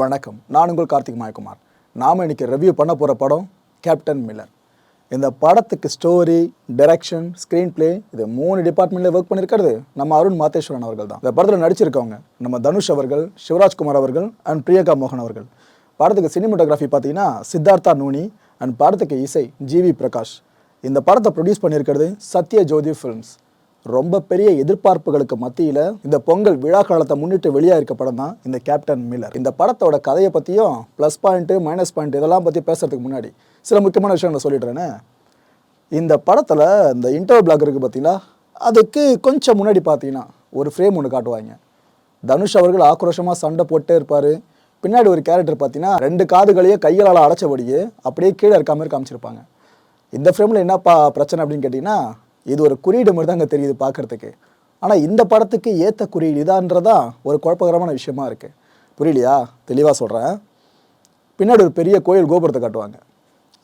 வணக்கம். நான் உங்கள் கார்த்திக் மாயகுமார். நாம் இன்றைக்கி ரிவ்யூ பண்ண போகிற படம் கேப்டன் மில்லர் இந்த படத்துக்கு ஸ்டோரி டைரக்ஷன் ஸ்க்ரீன் ப்ளே இது மூணு டிபார்ட்மெண்ட்டில் ஒர்க் பண்ணியிருக்கிறது நம்ம அருண் மாதேஸ்வரன் அவர்கள் தான். இந்த படத்தில் நடிச்சிருக்கவங்க நம்ம தனுஷ் அவர்கள் சிவராஜ்குமார் அவர்கள் அண்ட் பிரியங்கா மோகன் அவர்கள். படத்துக்கு சினிமோட்டோகிராஃபி பார்த்தீங்கன்னா சித்தார்த்தா நூனி அண்ட் படத்துக்கு இசை ஜிவி பிரகாஷ். இந்த படத்தை ப்ரொடியூஸ் பண்ணியிருக்கிறது சத்ய ஜோதி ஃபிலிம்ஸ் ரொம்ப பெரிய எதிர்பார்ப்புகளுக்கு மத்தியில் இந்த பொங்கல் விழா காலத்தை முன்னிட்டு வெளியாக இருக்க படம் தான் இந்த கேப்டன் மில்லர் இந்த படத்தோட கதையை பற்றியும் ப்ளஸ் பாயிண்ட்டு மைனஸ் பாயிண்ட் இதெல்லாம் பற்றி பேசுறதுக்கு முன்னாடி சில முக்கியமான விஷயங்களை சொல்லிடுறேன்னு இந்த படத்தில் இந்த இன்டர்வல் பிளாக் இருக்குது பார்த்தீங்களா அதுக்கு கொஞ்சம் முன்னாடி பார்த்தீங்கன்னா ஒரு ஃப்ரேம் ஒன்று காட்டுவாங்க. தனுஷ் அவர்கள் ஆக்ரோஷமாக சண்டை போட்டே இருப்பார். பின்னாடி ஒரு கேரக்டர் பார்த்தீங்கன்னா ரெண்டு காதுகளையே கைகளால் அடைச்சபடியே அப்படியே கீழே இருக்க மாதிரி காமிச்சிருப்பாங்க இந்த ஃப்ரேமில் என்னப்பா பிரச்சனை அப்படின்னு கேட்டிங்கன்னா இது ஒரு குறியீடு மாதிரி தான் அங்கே தெரியுது பார்க்குறதுக்கு. ஆனால் இந்த படத்துக்கு ஏற்ற குறியீடு இதான்றதான் ஒரு குழப்பகரமான விஷயமா இருக்குது புரியலையா? தெளிவாக சொல்கிறேன் பின்னாடி ஒரு பெரிய கோயில் கோபுரத்தை காட்டுவாங்க.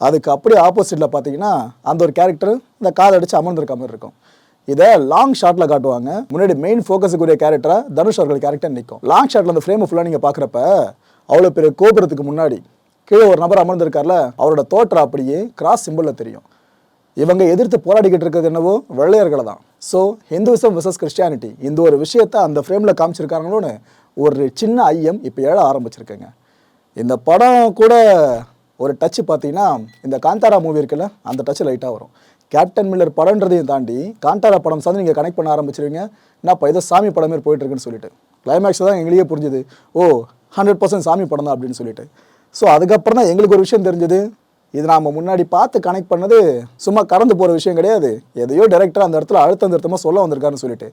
அதுக்கு அப்படியே ஆப்போசிட்டில் பார்த்தீங்கன்னா அந்த ஒரு கேரக்டர் இந்த காதை அடித்து அமர்ந்திருக்க மாதிரி இருக்கும். இதை லாங் ஷாட்டில் காட்டுவாங்க. முன்னாடி மெயின் ஃபோக்கஸுக்குரிய கேரக்டராக தனுஷ் அவர்கள் கேரக்டர் நிற்கும் லாங் ஷாட்டில் அந்த ஃப்ரேமை ஃபுல்லாக நீங்கள் பார்க்குறப்ப அவ்வளோ பெரிய கோபுரத்துக்கு முன்னாடி கீழே ஒரு நபர் அமர்ந்திருக்கார்ல அவரோட தோற்றம் அப்படியே கிராஸ் சிம்பிளில் தெரியும். இவங்க எதிர்த்து போராடிக்கிட்டு இருக்கிறது என்னவோ வெள்ளையர்களை தான் ஸோ ஹிந்துவிசம் விசஸ் கிறிஸ்டியானிட்டி இந்த ஒரு விஷயத்தை அந்த ஃப்ரேமில் காமிச்சிருக்காங்களோன்னு ஒரு சின்ன ஐயம் இப்போ எழ ஆரம்பிச்சிருக்கேங்க. இந்த படம் கூட ஒரு டச்சு பார்த்தீங்கன்னா இந்த காந்தாரா மூவி இருக்குல்ல அந்த டச்சு லைட்டாக வரும். கேப்டன் மில்லர் படம்ன்றதையும் தாண்டி காந்தாரா படம் சார்ந்து நீங்கள் கனெக்ட் பண்ண ஆரம்பிச்சிருவீங்க. என்னப்பா ஏதோ சாமி படம் மாதிரி சொல்லிட்டு. கிளைமேக்ஸ் தான் எங்களுக்கே புரிஞ்சுது ஓ ஹண்ட்ரட் பர்சன்ட் சாமி படம் தான் அப்படின்னு சொல்லிட்டு. ஸோ அதுக்கப்புறம் தான் எங்களுக்கு ஒரு விஷயம் தெரிஞ்சது இது நாம் முன்னாடி பார்த்து கனெக்ட் பண்ணது சும்மா கடந்து போகிற விஷயம் கிடையாது. எதையோ டேரக்டர் அந்த இடத்துல அழுத்தம் திருத்தமாக சொல்ல வந்திருக்காருன்னு சொல்லிட்டு.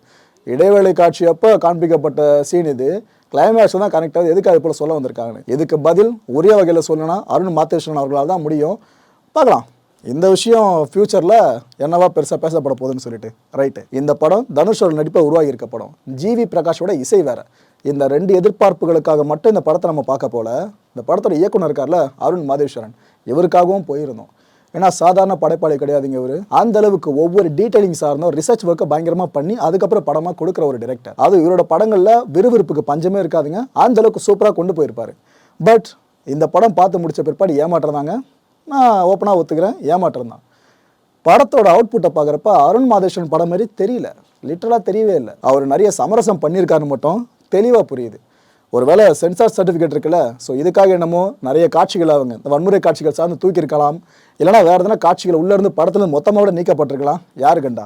இடைவேளை காட்சி அப்போ காண்பிக்கப்பட்ட சீன் இது. கிளைமேக்ஸ் தான் கனெக்ட் ஆகுது. எதுக்கு அது போல் சொல்ல வந்திருக்காங்க இதுக்கு பதில் ஒரே வகையில் சொல்லணும்னா அருண் மாத்தேஸ்வரன் அவர்களால் தான் முடியும். பார்க்கலாம். இந்த விஷயம் ஃப்யூச்சரில் என்னவா பெருசாக பேசப்பட போகுதுன்னு சொல்லிட்டு. ரைட்டு இந்த படம் தனுஷோட நடிப்பை உருவாகி இருக்க படம் ஜிவி பிரகாஷோட இசை வேறு. இந்த ரெண்டு எதிர்பார்ப்புகளுக்காக மட்டும் இந்த படத்தை நம்ம பார்க்க போல. இந்த படத்தோட இயக்குனர் இருக்கார்ல அருண் மாதேஸ்வரன். இவருக்காகவும் போயிருந்தோம். ஏன்னா சாதாரண படைப்பாளி கிடையாதுங்க இவர். அந்த அளவுக்கு ஒவ்வொரு டீடைலிங் சார்ந்தும் ரிசர்ச் ஒர்க்கை பயங்கரமாக பண்ணி அதுக்கப்புறம் படமாக கொடுக்குற ஒரு டிரெக்டர் அது இவரோட படங்களில் விறுவிறுப்புக்கு பஞ்சமே இருக்காதுங்க. அந்த அளவுக்கு சூப்பராக கொண்டு போயிருப்பாரு. பட் இந்த படம் பார்த்து முடிச்ச பிற்பாடு ஏமாற்றதாங்க நான் ஓப்பனாக ஒத்துக்கிறேன். ஏமாற்றம் தான். படத்தோட அவுட்புட்டை பார்க்குறப்ப அருண் மாதேஸ்வரன் படம் மாதிரி தெரியல. லிட்டரலாக தெரியவே இல்லை. அவர் நிறைய சமரசம் பண்ணியிருக்காருன்னு மட்டும் தெளிவாக புரியுது. ஒருவேளை சென்சார் சர்டிஃபிகேட் இருக்குல்ல ஸோ இதுக்காக என்னமோ நிறைய காட்சிகள் அவங்க இந்த வன்முறை காட்சிகள் சார்ந்து தூக்கியிருக்கலாம். இல்லைனா வேறு எதனா காட்சிகள் உள்ளேருந்து படத்தில் மொத்தமாக நீக்கப்பட்டிருக்கலாம். யாரு கண்டா?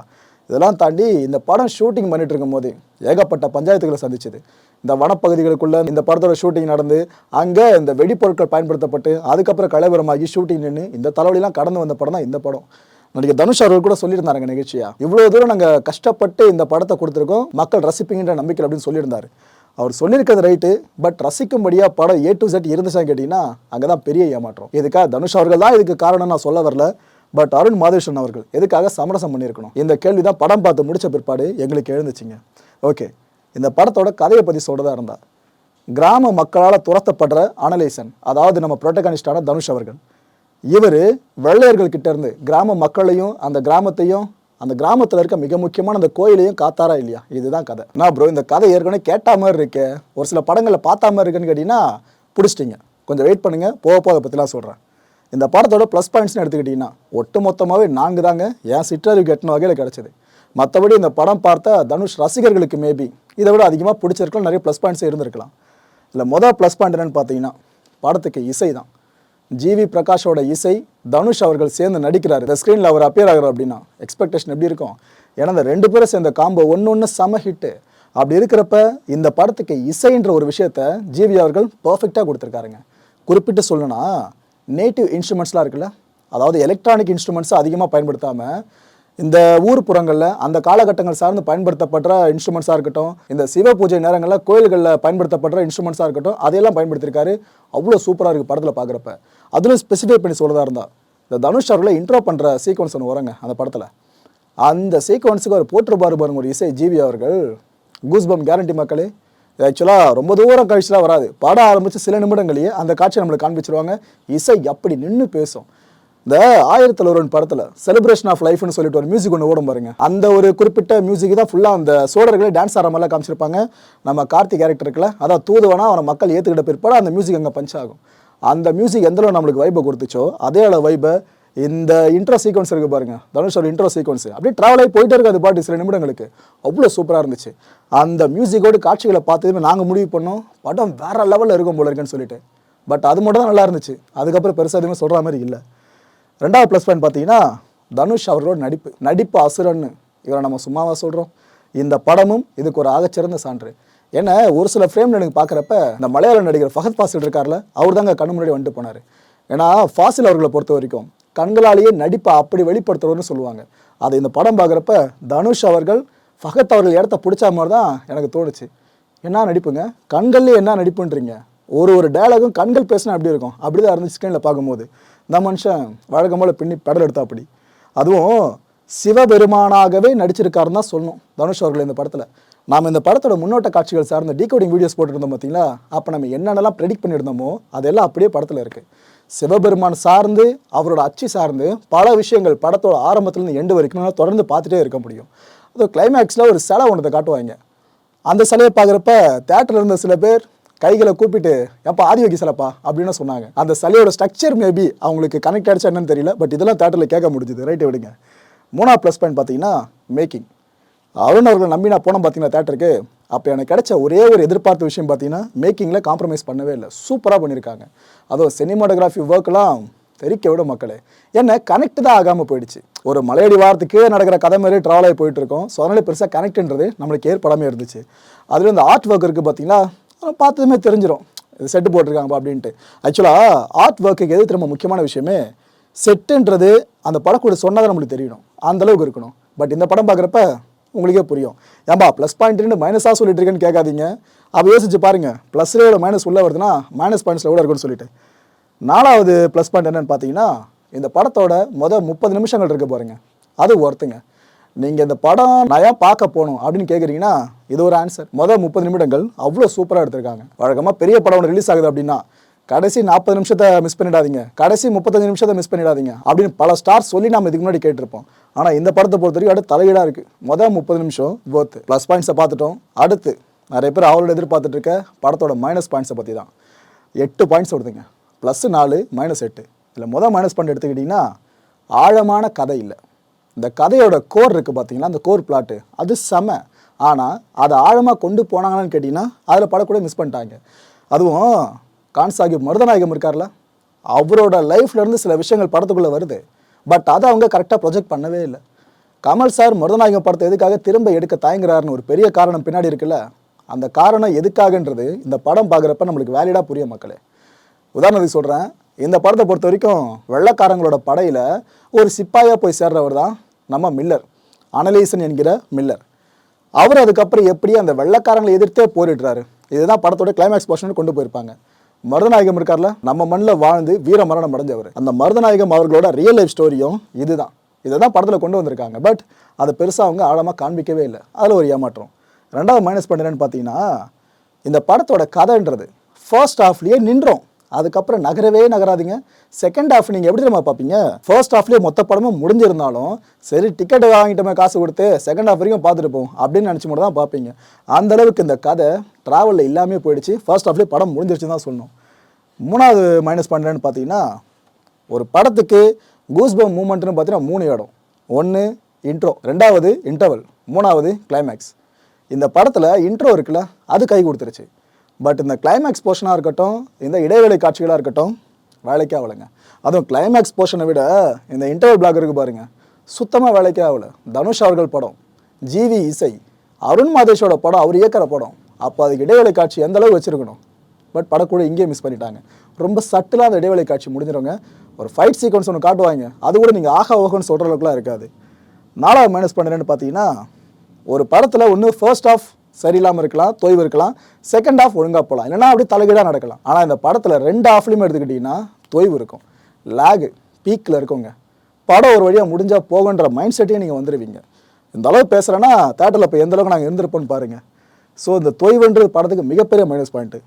இதெல்லாம் தாண்டி இந்த படம் ஷூட்டிங் பண்ணிட்டு இருக்கும்போது ஏகப்பட்ட பஞ்சாயத்துகளை சந்திச்சது. இந்த வனப்பகுதிகளுக்குள்ள இந்த படத்தோட ஷூட்டிங் நடந்து அங்கே இந்த வெடிப்பொருட்கள் பயன்படுத்தப்பட்டு அதுக்கப்புறம் கலைவரமாகி ஷூட்டிங் நின்று இந்த தலைவலிலாம் கடந்து வந்த படம் தான் இந்த படம். நடிகர் தனுஷ் அவர்கள் கூட சொல்லியிருந்தாருங்க நிகழ்ச்சியா. இவ்வளோ தூரம் நாங்கள் கஷ்டப்பட்டு இந்த படத்தை கொடுத்துருக்கோம் மக்கள் ரசிப்பீங்கன்ற நம்பிக்கை அப்படின்னு சொல்லியிருந்தாரு. அவர் சொல்லியிருக்கிறது ரைட்டு பட் ரசிக்கும்படியாக படம் ஏ டு செட் இருந்துச்சான்னு கேட்டிங்கன்னா அங்கே தான் பெரிய ஏமாற்றம். இதுக்காக தனுஷ் அவர்கள் தான் இதுக்கு காரணம் நான் சொல்ல வரல பட் அருண் மாதேஸ்வரன் அவர்கள் எதுக்காக சமரசம் பண்ணியிருக்கணும்? இந்த கேள்வி தான் படம் பார்த்து முடித்த பிற்பாடு எங்களுக்கு எழுந்துச்சிங்க. ஓகே இந்த படத்தோட கதையை பற்றி சொல்கிறதா இருந்தால் கிராம மக்களால் துரத்தப்படுற அனலேசன் அதாவது நம்ம புரோட்டகானிஸ்டான தனுஷ் அவர்கள் இவர் வெள்ளையர்கள் கிட்டேருந்து கிராம மக்களையும் அந்த கிராமத்தையும் அந்த கிராமத்தில் இருக்க மிக முக்கியமான அந்த கோயிலையும் காத்தாரா இல்லையா? இதுதான் கதை. நான் ப்ரோ இந்த கதை ஏற்கனவே கேட்டா மாதிரி இருக்கே. ஒரு சில படங்களில் பார்த்தா மாதிரி இருக்குன்னு கேட்டிங்கன்னா பிடிச்சிட்டிங்க. கொஞ்சம் வெயிட் பண்ணுங்கள் போக போக அதை பற்றிலாம் சொல்கிறேன் இந்த படத்தோட ப்ளஸ் பாயிண்ட்ஸ்னு எடுத்துக்கிட்டிங்கன்னா ஒட்டு மொத்தமாகவே நான்கு தாங்க. என் சிற்றறிவு கெட்டின வகையில் கிடச்சிது. மற்றபடி இந்த படம் பார்த்த தனுஷ் ரசிகர்களுக்கு மேபி இதை விட அதிகமாக பிடிச்சிருக்கலாம். நிறைய ப்ளஸ் பாயிண்ட்ஸ் இருந்திருக்கலாம். இல்லை மொதல் ப்ளஸ் பாயிண்ட் என்னென்னு பார்த்தீங்கன்னா படத்துக்கு இசை தான். ஜிவி பிரகாஷோட இசை தனுஷ் அவர்கள் சேர்ந்து நடிக்கிறாரு. இந்த ஸ்க்ரீனில் அவர் அப்பியர் ஆகிறார் அப்படின்னா எக்ஸ்பெக்டேஷன் எப்படி இருக்கும்? ஏன்னா இந்த ரெண்டு பேரும் சேர்ந்த காம்போ ஒன்று ஒன்று செம ஹிட்டு அப்படி இருக்கிறப்ப இந்த படத்துக்கு இசைன்ற ஒரு விஷயத்த ஜிவி அவர்கள் பர்ஃபெக்டாக கொடுத்துருக்காருங்க. குறிப்பிட்டு சொல்லணும்னா நேட்டிவ் இன்ஸ்ட்ருமெண்ட்ஸ்லாம் இருக்குல்ல அதாவது எலக்ட்ரானிக் இன்ஸ்ட்ருமெண்ட்ஸை அதிகமாக பயன்படுத்தாமல் இந்த ஊர் புறங்களில் அந்த காலகட்டங்கள் சார்ந்து பயன்படுத்தப்படுற இன்ஸ்ட்ருமெண்ட்ஸாக இருக்கட்டும் இந்த சிவ பூஜை நேரங்களில் கோயில்களில் பயன்படுத்தப்படுற இன்ஸ்ட்ருமெண்ட்ஸாக இருக்கட்டும் அதையெல்லாம் பயன்படுத்தியிருக்காரு அவ்வளோ சூப்பராக இருக்குது படத்தில் பார்க்குறப்ப அதுவும் ஸ்பெசிஃபை பண்ணி சொல்கிறதா இருந்தால் இந்த தனுஷ் அவர்களை இன்ட்ரோ பண்ணுற சீக்வன்ஸ் ஒன்று வரங்க அந்த படத்தில். அந்த சீக்வன்ஸுக்கு அவர் போட்டுருப்பாரு பாருங்க ஒரு இசை ஜிவி அவர்கள். கூஸ்பம் கேரண்டி மக்களே. ஆக்சுவலாக ரொம்ப தூரம் கழிச்சுலாம் வராது. படம் ஆரம்பித்து சில நிமிடங்களையே அந்த காட்சியை நம்மளுக்கு காண்பிச்சிருவாங்க. இசை அப்படி நின்று பேசும். இந்த ஆயிரத்தில் ஒருவன் படத்தில் செலிப்ரேஷன் ஆஃப் லைஃப்னு சொல்லிட்டு ஒரு மியூசிக் ஒன்று ஓடும் பாருங்க. அந்த ஒரு குறிப்பிட்ட மியூசிக் தான் ஃபுல்லாக அந்த சோழர்களே டான்ஸ் ஆடுற மாதிரிலாம் காமிச்சிருப்பாங்க. நம்ம கார்த்திக் கேரக்டர் இருக்குல்ல அதான் தூதுவனா அவனை மக்கள் ஏற்றுக்கிட்ட பிற்பாடு அந்த மியூசிக் அங்கே பஞ்ச் ஆகும். அந்த மியூசிக் எந்த அளவு நம்மளுக்கு வைப்பை கொடுத்துச்சோ அதே அளவு வைப்பை இந்த இன்ட்ரோ சீக்வன்ஸ் இருக்குது பாருங்கள் தனுஷோட இன்ட்ரோ சீக்வன்ஸ் அப்படியே ட்ராவல் ஆகி போயிட்டே இருக்காது பாட்டு சில நிமிடங்களுக்கு. அவ்வளோ சூப்பராக இருந்துச்சு. அந்த மியூசிக்கோடு காட்சிகளை பார்த்ததுமே நாங்கள் முடிவு பண்ணோம் படம் வேறு லெவலில் இருக்கும் போல இருக்குன்னு சொல்லிட்டு. பட் அது மட்டும் தான் நல்லா இருந்துச்சு. அதுக்கப்புறம் பெருசாக எதுவுமே சொல்கிற மாதிரி இல்லை. ரெண்டாவது ப்ளஸ் பாயிண்ட் பார்த்தீங்கன்னா தனுஷ் அவர்களோட நடிப்பு நடிப்பு அசுரன்னு இவரை நம்ம சும்மாவாக சொல்கிறோம் இந்த படமும் இதுக்கு ஒரு ஆகச்சிறந்த சான்று. ஏன்னா ஒரு சில ஃப்ரேமில் எனக்கு பார்க்குறப்ப இந்த மலையாள நடிகர் ஃபஹத் ஃபாசில் இருக்கார்ல அவர் தாங்க கண்ணு முன்னாடி வந்துட்டு போனார். ஏன்னா ஃபாசில் அவர்களை பொறுத்த வரைக்கும் கண்களாலேயே நடிப்பை அப்படி வெளிப்படுத்துறவர்னு சொல்லுவாங்க. அது இந்த படம் பார்க்குறப்ப தனுஷ் அவர்கள் ஃபஹத் அவர்கள் இடத்த பிடிச்ச மாதிரி தான் எனக்கு தோணுச்சு. என்ன நடிப்புங்க? கண்கள்லேயே என்ன நடிப்புன்றீங்க? ஒரு ஒரு டயலாகும் கண்கள் பேசினா அப்படி இருக்கும்? அப்படி தான் இருந்துச்சு ஸ்க்ரீனில் பார்க்கும்போது. இந்த மனுஷன் வழக்கம்போல் பின்னி பெடல் எடுத்தாப்படி. அதுவும் சிவபெருமானாகவே நடிச்சிருக்காருன்னு தான் சொல்லணும் தனுஷ் அவர்கள் இந்த படத்தில். நாம் இந்த படத்தோட முன்னோட்ட காட்சிகள் சார்ந்த டீகோடிங் வீடியோஸ் போட்டுருந்தோம் பார்த்தீங்களா அப்போ நம்ம என்னென்னலாம் ப்ரெடிக்ட் பண்ணியிருந்தோமோ அதெல்லாம் அப்படியே படத்தில் இருக்குது சிவபெருமான் சார்ந்து அவரோட அச்சு சார்ந்து பல விஷயங்கள் படத்தோட ஆரம்பத்துலேருந்து எண்டு வரைக்கும் தொடர்ந்து பார்த்துட்டே இருக்க முடியும். அது கிளைமேக்ஸில் ஒரு சிலை ஒன்றத்தை காட்டுவாங்க. அந்த சிலையை பார்க்குறப்ப தேட்டரில் இருந்த சில பேர் கைகளை கூப்பிட்டு எப்போ ஆதியோகி சிலைப்பா அப்படின்னு சொன்னாங்க. அந்த சிலையோட ஸ்ட்ரக்சர் மேபி அவங்களுக்கு கனெக்ட் ஆகிடுச்சா என்னன்னு தெரியல பட் இதெல்லாம் தேட்டரில் கேட்க முடிஞ்சுது. ரைட்டு விடுங்க. மூணா ப்ளஸ் பாயிண்ட் பார்த்தீங்கன்னா மேக்கிங் அருண் அவர்கள் நம்பி நான் போனோம் பார்த்தீங்கன்னா தேட்டருக்கு அப்போ எனக்கு கிடைச்ச ஒரே ஒரு எதிர்பார்த்த விஷயம் பார்த்தீங்கன்னா மேக்கிங்கில் காம்ப்ரமைஸ் பண்ணவே இல்லை. சூப்பராக பண்ணியிருக்காங்க. அதுவும் சினிமாட்டோகிராஃபி ஒர்க்லாம் தெரிக்க விட மக்களே. என்ன கனெக்ட் தான் ஆகாமல் போயிடுச்சு. ஒரு மலையடி வாரத்துக்கு நடக்கிற கதை மாதிரி ட்ராவல் ஆகி போயிட்டு இருக்கோம். ஸோ அதனால பெருசாக கனெக்ட்ன்றது நம்மளுக்கு ஏற்படாமல் இருந்துச்சு. அதில் இந்த ஆர்ட் ஒர்க் இருக்குது பார்த்தீங்களா? பார்த்ததுமே தெரிஞ்சிடும் இது செட்டு போட்டிருக்காங்கப்பா அப்படின்ட்டு. ஆக்சுவலாக ஆர்ட் ஒர்க்குக்கு எது திரும்ப முக்கியமான விஷயமே செட்டுன்றது அந்த படம் கூட சொன்னதை நம்மளுக்கு தெரியணும். அந்த அளவுக்கு இருக்கணும். பட் இந்த படம் பார்க்குறப்ப உங்களுக்கே புரியும். ஏன்பா ப்ளஸ் பாயிண்ட்னு மைனஸாக சொல்லிட்டு இருக்கேன்னு கேட்காதீங்க. அப்போ யோசிச்சு பாருங்கள் ப்ளஸ்லேயே எவ்வளோ மைனஸ் உள்ளே வருதுன்னா மைனஸ் பாயிண்ட்ஸில் எவ்வளோ இருக்குன்னு சொல்லிட்டு. நாலாவது ப்ளஸ் பாயிண்ட் என்னென்னு பார்த்தீங்கன்னா இந்த படத்தோட மொதல் முப்பது நிமிஷங்கள் இருக்க பாருங்க அது ஒர்த்துங்க நீங்கள் இந்த படம் நயா பார்க்க போகணும் அப்படின்னு கேட்குறீங்கன்னா இது ஒரு ஆன்சர் மொதல் முப்பது நிமிடங்கள் அவ்வளோ சூப்பராக எடுத்திருக்காங்க. வழக்கமாக பெரிய படம் ஒன்று ரிலீஸ் ஆகுது அப்படின்னா கடைசி நாற்பது நிமிஷத்தை மிஸ் பண்ணிடாதீங்க. கடைசி முப்பத்தஞ்சு நிமிஷத்தை மிஸ் பண்ணிடாதீங்க அப்படின்னு பல ஸ்டார் சொல்லி நம்ம இதுக்கு முன்னாடி கேட்டிருப்போம். ஆனால் இந்த படத்தை பொறுத்த வரைக்கும் அடுத்து தலையீடாக இருக்குது மொதல் முப்பது நிமிஷம் ஒர்த்து ப்ளஸ் பாயிண்ட்ஸை பார்த்துட்டோம். அடுத்து நிறைய பேர் அவளோட எதிர்பார்த்துட்டு இருக்க படத்தோட மைனஸ் பாயிண்ட்ஸை பற்றி தான் எட்டு பாயிண்ட்ஸ் வருதுங்க. ப்ளஸ் நாலு மைனஸ் எட்டு. இதில் மொதல் மைனஸ் பாயிண்ட் எடுத்துக்கிட்டிங்கன்னா ஆழமான கதை இல்லை. இந்த கதையோட கோர் இருக்குது பார்த்தீங்களா அந்த கோர் பிளாட்டு அது செம. ஆனால் அதை ஆழமாக கொண்டு போனாங்களான்னு கேட்டிங்கன்னா அதில் படக்கூட மிஸ் பண்ணிட்டாங்க. அதுவும் கான் சாஹிப் மருதநாயகம் இருக்கார்ல? அவரோட லைஃப்லேருந்து சில விஷயங்கள் படத்துக்குள்ளே வருது. பட் அதை அவங்க கரெக்டாக ப்ரொஜெக்ட் பண்ணவே இல்லை. கமல் சார் மருதநாயகம் படத்தை எதுக்காக திரும்ப எடுக்க தயங்குறாருன்னு ஒரு பெரிய காரணம் பின்னாடி இருக்குல்ல? அந்த காரணம் எதுக்காகன்றது இந்த படம் பார்க்குறப்ப நம்மளுக்கு வேலிடாக புரிய மக்களே. உதாரணத்துக்கு சொல்கிறேன் இந்த படத்தை பொறுத்த வரைக்கும் வெள்ளைக்காரங்களோட படையில் ஒரு சிப்பாயாக போய் சேர்றவர் தான் நம்ம மில்லர் அனலைசன் என்கிற மில்லர். அவர் அதுக்கப்புறம் எப்படி அந்த வெள்ளைக்காரங்களை எதிர்த்தே போரிடுறாரு. இதுதான் படத்தோட கிளைமேக்ஸ் போர்ஷன் கொண்டு போயிருப்பாங்க. மருதநாயகம் இருக்கார்ல நம்ம மண்ணில் வாழ்ந்து வீர மரணம் அடைஞ்சவர். அந்த மருதநாயகம் அவர்களோட ரியல் லைஃப் ஸ்டோரியும் இதுதான். இதை தான் படத்தில் கொண்டு வந்திருக்காங்க. பட் அதை பெருசாக அவங்க ஆழமாக காண்பிக்கவே இல்லை. அதில் ஒரு ஏமாற்றம். ரெண்டாவது மைனஸ் பண்ணுறேன்னு பார்த்தீங்கன்னா இந்த படத்தோட கதைன்றது ஃபர்ஸ்ட் ஹாஃப்லேயே நின்றோம். அதுக்கப்புறம் நகரவே நகராதீங்க. செகண்ட் ஹாஃப் நீங்கள் எப்படி தெரியுமா பார்ப்பீங்க? ஃபர்ஸ்ட் ஹாஃப்லேயே மொத்த படமும் முடிஞ்சிருந்தாலும் சரி டிக்கெட் வாங்கிட்டோமே காசு கொடுத்து செகண்ட் ஹாஃப் வரைக்கும் பார்த்துட்டு போவோம் அப்படின்னு நினச்சி மட்டும் தான் பார்ப்பீங்க. அந்த அளவுக்கு இந்த கதை ட்ராவலில் இல்லாமே போயிடுச்சு. ஃபர்ஸ்ட் ஹாஃப்லேயே படம் முடிஞ்சிருச்சுன்னு தான் சொன்னோம் மூணாவது மைனஸ் பண்ணுறேன்னு பார்த்தீங்கன்னா ஒரு படத்துக்கு கூஸ்பம் மூமெண்ட்னு பார்த்தீங்கன்னா மூணு இடம். ஒன்று இன்ட்ரோ ரெண்டாவது இன்டர்வல் மூணாவது கிளைமேக்ஸ் இந்த படத்தில் இன்ட்ரோ இருக்குல்ல அது கை கொடுத்துருச்சு. பட் இந்த கிளைமேக்ஸ் போர்ஷனாக இருக்கட்டும் இந்த இடைவெளி காட்சிகளாக இருக்கட்டும் வேலைக்கே ஆகலைங்க அதுவும் கிளைமேக்ஸ் போர்ஷனை விட இந்த இன்டர்வல் பிளாக் இருக்குது பாருங்கள் சுத்தமாக வேலைக்கே ஆகலை தனுஷ் அவர்கள் படம் ஜிவி இசை அருண் மாதேஷோட படம் அவர் இயக்கிற படம். அப்போ அதுக்கு இடைவெளி காட்சி எந்த அளவு வச்சிருக்கணும்? பட் படக்கூட இங்கேயே மிஸ் பண்ணிட்டாங்க. ரொம்ப சட்டிலாக அந்த இடைவெளி காட்சி முடிஞ்சிருங்க. ஒரு ஃபைட் சீக்வன்ஸ் ஒன்று காட்டுவாங்க. அது கூட நீங்கள் ஆகா ஓகன்னு சொல்கிற அளவுக்குலாம் இருக்காது. நாலாவது மைனஸ் பண்ணுறேன்னு பார்த்தீங்கன்னா ஒரு படத்தில் ஒன்று ஃபர்ஸ்ட் ஆஃப் சரியில்லாமல் இருக்கலாம் தொய்வு இருக்கலாம். செகண்ட் ஆஃப் ஒழுங்காக போகலாம் இல்லைன்னா அப்படி தலைகீழாக நடக்கலாம். ஆனால் இந்த படத்தில் ரெண்டு ஆஃப்லையும் எடுத்துக்கிட்டிங்கன்னா தொய்வு இருக்கும். லேகு பீக்கில் இருக்குங்க. படம் ஒரு வழியாக முடிஞ்சால் போகுன்ற மைண்ட் செட்டையும் நீங்கள் வந்துடுவீங்க இந்த அளவு பேசுகிறேன்னா தேட்டரில் இப்போ எந்த அளவுக்கு நாங்கள் இருந்திருப்போம்னு பாருங்கள் ஸோ இந்த தொய்வுன்றது படத்துக்கு மிகப்பெரிய மைனஸ் பாயிண்ட்டு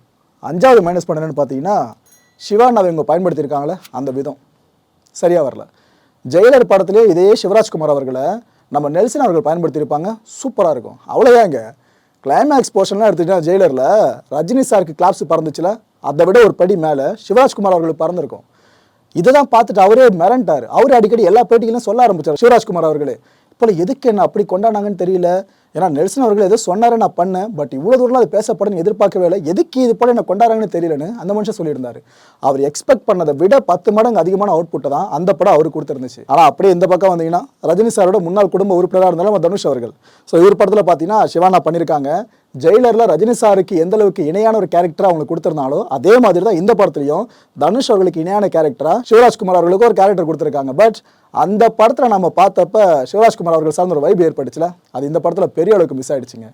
அஞ்சாவது மைனஸ் பாயிண்ட் என்னென்னு பார்த்தீங்கன்னா சிவான் அவங்க இவங்க பயன்படுத்தியிருக்காங்களே அந்த விதம். சரியாக வரல. ஜெயிலர் படத்திலே இதே சிவராஜ்குமார் அவர்களை நம்ம நெல்சன் அவர்கள் பயன்படுத்தியிருப்பாங்க. சூப்பராக இருக்கும். அவ்வளோதாங்க கிளைமேக்ஸ் போர்ஷன்லாம் எடுத்துக்கிட்டா ஜெயிலரில் ரஜினி சாருக்கு கிளாப்ஸ் பறந்துச்சுல அதை விட ஒரு படி மேலே சிவராஜ்குமார் அவர்களுக்கு பறந்துருக்கும். இதை தான் பார்த்துட்டு அவரே மிரண்டார். அவரே அடிக்கடி எல்லா பேட்டிகளும் சொல்ல ஆரம்பித்தார் சிவராஜ்குமார் அவர்களே. இப்போ எதுக்கு என்ன அப்படி கொண்டாடினாங்கன்னு தெரியல. ஏன்னா நெல்சன் அவர்கள் ஏதோ சொன்னாரே நான் பண்ணேன் பட் இவ்வளோ தூரம் அது பேசப்படுன்னு எதிர்பார்க்கவே இல்லை. எதுக்கு இது போல என்ன கொண்டாடுறாங்கன்னு தெரியலன்னு அந்த மனுஷன் சொல்லியிருந்தார். அவர் எக்ஸ்பெக்ட் பண்ணதை விட பத்து மடங்கு அதிகமான அவுட்புட்டு தான் அந்த படம் அவர் கொடுத்துருந்துச்சு. ஆனால் அப்படியே இந்த பக்கம் வந்தீங்கன்னா ரஜினி சாரோட முன்னாள் குடும்ப உறுப்பினராக இருந்தாலும் தனுஷ் அவர்கள். ஸோ இவர் படத்தில் பார்த்தீங்கன்னா சிவானா பண்ணியிருக்காங்க. ஜெயிலரில் ரஜினி சாருக்கு எந்த அளவுக்கு இணையான ஒரு கேரக்டராக அவங்களுக்கு கொடுத்துருந்தாலும் அதே மாதிரி தான் இந்த படத்துலையும் தனுஷ் அவர்களுக்கு இணையான கேரக்டராக சிவராஜ்குமார் அவர்களுக்கு ஒரு கேரக்டர் கொடுத்துருக்காங்க. பட் அந்த படத்தில் நம்ம பார்த்தப்ப சிவராஜ்குமார் அவர்கள் சார்ந்த ஒரு வைப் ஏற்பட்டுச்சுல? அது இந்த படத்தில் பெரிய அளவுக்கு மிஸ் ஆயிடுச்சுங்க.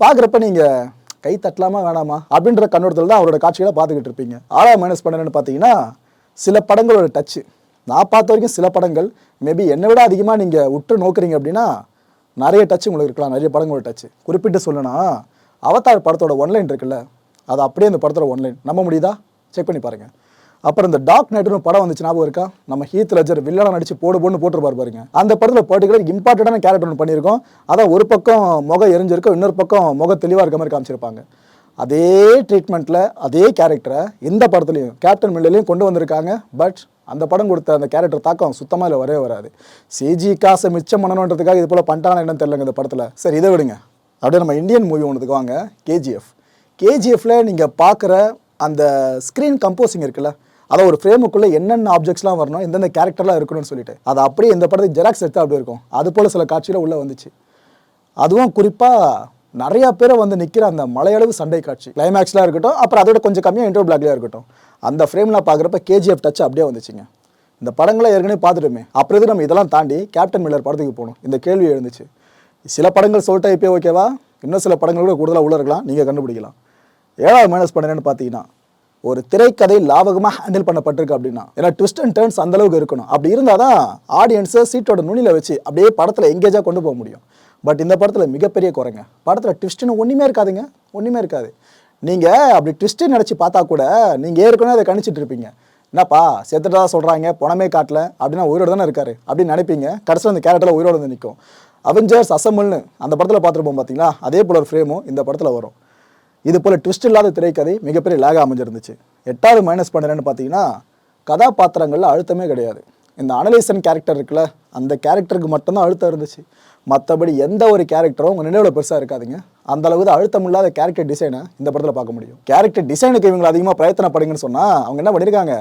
பார்க்குறப்ப நீங்கள் கை தட்டலாமா வேணாமா அப்படின்ற கண்ணோட்டத்தில் தான் அவரோட காட்சிகளை பார்த்துக்கிட்டு இருப்பீங்க. ஆறாம் மைனஸ் பண்ணணும்னு பார்த்தீங்கன்னா சில படங்களோட டச்சு நான் பார்த்த வரைக்கும் சில படங்கள் மேபி என்னை விட அதிகமாக நீங்கள் உற்று நோக்குறீங்க அப்படின்னா நிறைய டச் உங்களுக்கு இருக்கலாம். நிறைய படங்களோட டச் குறிப்பிட்டு சொல்லணும்னா அவதார் படத்தோட ஒன்லைன் இருக்குல்ல அது அப்படியே இந்த படத்தோட ஒன்லைன் நம்ப முடியுதா? செக் பண்ணி பாருங்க. அப்புறம் இந்த டாக் நைட்னு படம் வந்துச்சு ஞாபகம் இருக்கா? நம்ம ஹீத் லெஜர் வில்லனா நடிச்சு போடு போடுன்னு போட்டுருப்பாரு பாருங்க. அந்த படத்தில் பர்டிகுலர் இம்பார்ட்டண்டான கேரக்டர் ஒன்று பண்ணியிருக்கோம். அதான் ஒரு பக்கம் முகம் எரிஞ்சிருக்கும் இன்னொரு பக்கம் முகம் தெளிவாக இருக்க மாதிரி காமிச்சிருப்பாங்க. அதே ட்ரீட்மெண்ட்டில் அதே கேரக்டரை இந்த படத்துலையும் கேப்டன் மில்லலையும் கொண்டு வந்திருக்காங்க. பட் அந்த படம் கொடுத்த அந்த கேரக்டர் தாக்கம் சுத்தமாக இல்லை வரவே வராது. சிஜி காசை மிச்சம் பண்ணணுன்றதுக்காக இது போல் பண்ணிட்டாங்க என்னன்னு தெரியலங்க இந்த படத்தில். சரி இதை விடுங்க. அப்படியே நம்ம இந்தியன் மூவி ஒன்றுக்கு வாங்க. கேஜிஎஃப் கேஜிஎஃப்பில் நீங்கள் பார்க்குற அந்த ஸ்க்ரீன் கம்போசிங் இருக்குல்ல அதை ஒரு ஃப்ரேமுக்குள்ளே என்னென்ன ஆப்ஜெக்ட்ஸ்லாம் வரணும் எந்தெந்த கேரக்டர்லாம் இருக்கணும்னு சொல்லிட்டு. அதை அப்படியே இந்த படத்துக்கு ஜெராக்ஸ் எடுத்து அப்படி இருக்கும். அது போல் சில காட்சியில் உள்ளே வந்துச்சு. அதுவும் குறிப்பாக நிறையா பேரை வந்து நிற்கிற அந்த மலையளவு சண்டை காட்சி. கிளைமேக்ஸ்லாம் இருக்கட்டும் அப்புறம் அதோட கொஞ்சம் கம்மியாக இன்டர் பிளாக்லேயே இருக்கட்டும். அந்த ஃப்ரேமில் பார்க்குறப்ப கேஜிஎஃப் டச் அப்படியே வந்துச்சுங்க. இந்த படங்களை ஏற்கனவே பார்த்துட்டோமே. அப்புறம் எது நம்ம இதெல்லாம் தாண்டி கேப்டன் மில்லர் படத்துக்கு போகணும். இந்த கேள்வி எழுந்துச்சு. சில படங்கள் சொல்லிட்டா இப்போ ஓகேவா இன்னும் சில படங்கள் கூட கூடுதலாக உள்ள இருக்கலாம். நீங்கள் கண்டுபிடிக்கலாம். ஏழாவது மைனஸ் பண்ணேன்னு பார்த்தீங்கன்னா ஒரு திரைக்கதை லாபகமாக ஹேண்டில் பண்ணப்பட்டிருக்கு அப்படின்னா ஏன்னா ட்விஸ்ட் அண்ட் டேர்ன்ஸ் அந்தளவுக்கு இருக்கணும். அப்படி இருந்தால் தான் ஆடியன்ஸை சீட்டோட நுனியில் வச்சு அப்படியே படத்தில் எங்கேஜாக கொண்டு போக முடியும். பட் இந்த படத்தில் மிகப்பெரிய குறைங்க. படத்தில் ட்விஸ்ட்னு ஒன்றுமே இருக்காதுங்க. ஒன்றுமே இருக்காது. நீங்கள் அப்படி ட்விஸ்ட்டு நினச்சி பார்த்தா கூட நீங்கள் ஏற்கனவே அதை கணிச்சிட்டு இருப்பீங்க. என்னப்பா செத்துட்டதா சொல்கிறாங்க பணமே காட்டல அப்படின்னா உயிரோடு தானே இருக்காரு அப்படின்னு நினைப்பீங்க. கடைசியில் அந்த கேரக்டரில் உயிரோடு வந்து நிற்கும் அவெஞ்சர்ஸ் அசம்பிள்னு அந்த படத்தில் பார்த்துருப்போம் பார்த்தீங்களா அதே போல ஒரு ஃப்ரேமும் இந்த படத்தில் வரும். இது போல் ட்விஸ்ட் இல்லாத திரைக்கதை மிகப்பெரிய லேக அமைஞ்சிருந்துச்சு. எட்டாவது மைனஸ் பண்ணுறேன்னு பார்த்தீங்கன்னா கதாபாத்திரங்களில் அழுத்தமே கிடையாது. இந்த அனலைசன் கேரக்டர் இருக்குல்ல அந்த கேரக்டருக்கு மட்டும்தான் அழுத்தம் இருந்துச்சு. மற்றபடி எந்த ஒரு கேரக்டரும் உங்கள் நினைவில் பெருசாக இருக்காதுங்க. அந்த அளவுக்கு அழுத்தம் இல்லாத கேரக்டர் டிசைனை இந்த படத்தில் பார்க்க முடியும். கேரக்டர் டிசைனுக்கு இவங்க அதிகமாக பிரயத்தனப்படுங்கன்னு சொன்னால் அவங்க என்ன பண்ணியிருக்காங்க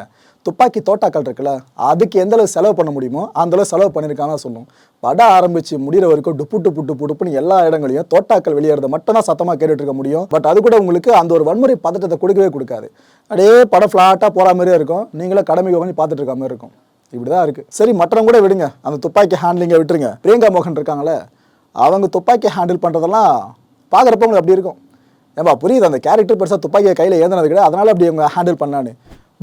துப்பாக்கி தோட்டாக்கள் இருக்குல்ல அதுக்கு எந்த அளவு செலவு பண்ண முடியுமோ அந்த அளவு செலவு பண்ணியிருக்காங்கன்னு சொல்லும் படம் ஆரம்பிச்சு முடிகிற வரைக்கும் டுப்பு டுப்பு டுப்பு டுப்புன்னு எல்லா இடங்களையும் தோட்டாக்கள் வெளியேறத மட்டும் தான் சத்தமாக கேட்டுட்டு இருக்க முடியும். பட் அது கூட உங்களுக்கு அந்த ஒரு வன்முறை பதட்டத்தை கொடுக்கவே கொடுக்காது. அப்படியே படம் ஃப்ளாட்டாக போகிற மாதிரியே இருக்கும். நீங்களும் கடமைக்கு உட்காந்து பார்த்துட்டு இருக்க மாதிரி இருக்கும். இப்படிதான் இருக்கு. சரி மற்றவங்க கூட விடுங்க. அந்த துப்பாக்கி ஹேண்ட்லிங்கை விட்டுருங்க. பிரியங்கா மோகன் இருக்காங்களே அவங்க துப்பாக்கி ஹேண்டில் பண்ணுறதெல்லாம் பார்க்குறப்ப உங்களுக்கு அப்படி இருக்கும். ஏன்பா புரியுது அந்த கேரக்டர் பெருசாக துப்பாக்கியை கையில் ஏந்தினது கிடையாது. அதனால அப்படி அவங்க ஹேண்டில் பண்ணான்னு.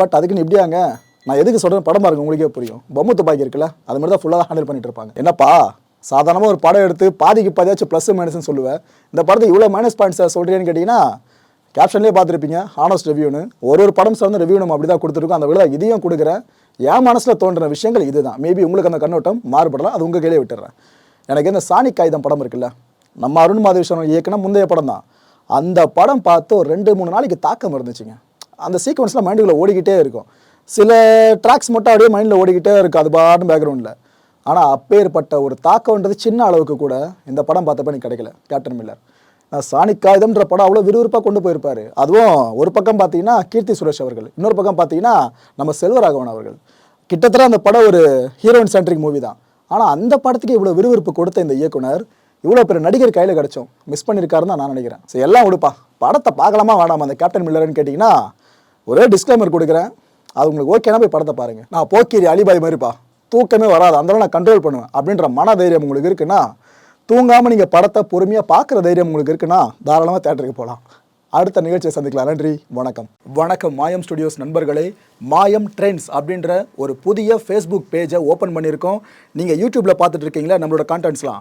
பட் அதுக்குன்னு இப்படியாங்க? நான் எதுக்கு சொல்கிறேன் படம் பாருங்க உங்களுக்கே புரியும். பொம்மை துப்பாக்கி இருக்குல்ல அது மாதிரி தான் ஃபுல்லாக ஹேண்டில் பண்ணிட்டு இருப்பாங்க. என்னப்பா சாதாரணமாக ஒரு படம் எடுத்து பாதிக்கு பாதியாச்சும் ப்ளஸ் மைனஸ்னு சொல்லுவேன் இந்த படத்துக்கு இவ்வளோ மைனஸ் பாயிண்ட்ஸ் சொல்கிறேன்னு கேட்டிங்கன்னா கேப்ஷன்லேயே பார்த்துருப்பீங்க ஹானஸ்ட் ரிவ்யூன்னு ஒரு ஒரு படம் சார்ந்த ரிவ்யூ நம்ம அப்படி தான் கொடுத்துருக்கோம். அந்த விழா இதையும் கொடுக்குறேன். என் மனசில் தோன்றின விஷயங்கள் இதுதான். மேபி உங்களுக்கு அந்த கண்ணோட்டம் மாறுபடலாம். அது உங்கள் கையிலே விட்டுறேன். எனக்கு இந்த சாணி காகிதம் படம் இருக்குல்ல? நம்ம அருண் மாதேஸ்வரன் இயக்குன முந்தைய படம் தான். அந்த படம் பார்த்து ஒரு ரெண்டு மூணு நாளைக்கு தாக்கம் இருந்துச்சுங்க. அந்த சீக்வன்ஸ்லாம் மைண்டுக்குள்ளே ஓடிக்கிட்டே இருக்கும். சில ட்ராக்ஸ் மட்டும் அப்படியே மைண்டில் ஓடிக்கிட்டே இருக்கும். அது பாட்டும் பேக்ரவுண்டில் ஆனால் அப்பேற்பட்ட ஒரு தாக்கம்ன்றது சின்ன அளவுக்கு கூட இந்த படம் பார்த்தப்ப எனக்கு கிடைக்கல. கேப்டன் மில்லர் நான் சாணிக் காகிதம்ன்ற படம் அவ்வளோ விறுவிறுப்பாக கொண்டு போயிருப்பாரு. அதுவும் ஒரு பக்கம் பார்த்தீங்கன்னா கீர்த்தி சுரேஷ் அவர்கள் இன்னொரு பக்கம் பார்த்தீங்கன்னா நம்ம செல்வராகவன் அவர்கள். கிட்டத்தட்ட அந்த படம் ஒரு ஹீரோயின் சென்ட்ரிக் மூவி தான். ஆனால் அந்த படத்துக்கு இவ்வளோ விறுவிறுப்பு கொடுத்த இந்த இயக்குனர் இவ்வளோ பெரிய நடிகர் கையில் கிடச்சோம். மிஸ் பண்ணியிருக்காருன்னு தான் நான் நினைக்கிறேன். சரி எல்லாம் விடுப்பா. படத்தை பார்க்கலாமா வேணாமா? அந்த கேப்டன் மில்லர்னு கேட்டிங்கன்னா ஒரே டிஸ்க்ளைமர் கொடுக்குறேன். அது உங்களுக்கு ஓகேனா போய் படத்தை பாருங்கள் நான் போக்கிரி அலிபாய் மாதிரிப்பா. தூக்கமே வராது. அந்த நான் கண்ட்ரோல் பண்ணுவேன். அப்படின்ற மன தைரியம் உங்களுக்கு இருக்குன்னா தூங்காமல் நீங்கள் படத்தை பொறுமையாக பார்க்குற தைரியம் உங்களுக்கு இருக்குன்னா தாராளமாக தேட்டருக்கு போகலாம் அடுத்த நிகழ்ச்சியை சந்திக்கலாம். நன்றி வணக்கம். வணக்கம் மாயம் ஸ்டுடியோஸ் நண்பர்களே. மாயம் ட்ரெண்ட்ஸ் அப்படின்ற ஒரு புதிய ஃபேஸ்புக் பேஜை ஓப்பன் பண்ணியிருக்கோம். நீங்கள் யூடியூப்பில் பார்த்துட்டு இருக்கீங்களா? நம்மளோட கான்டென்ட்ஸ்லாம்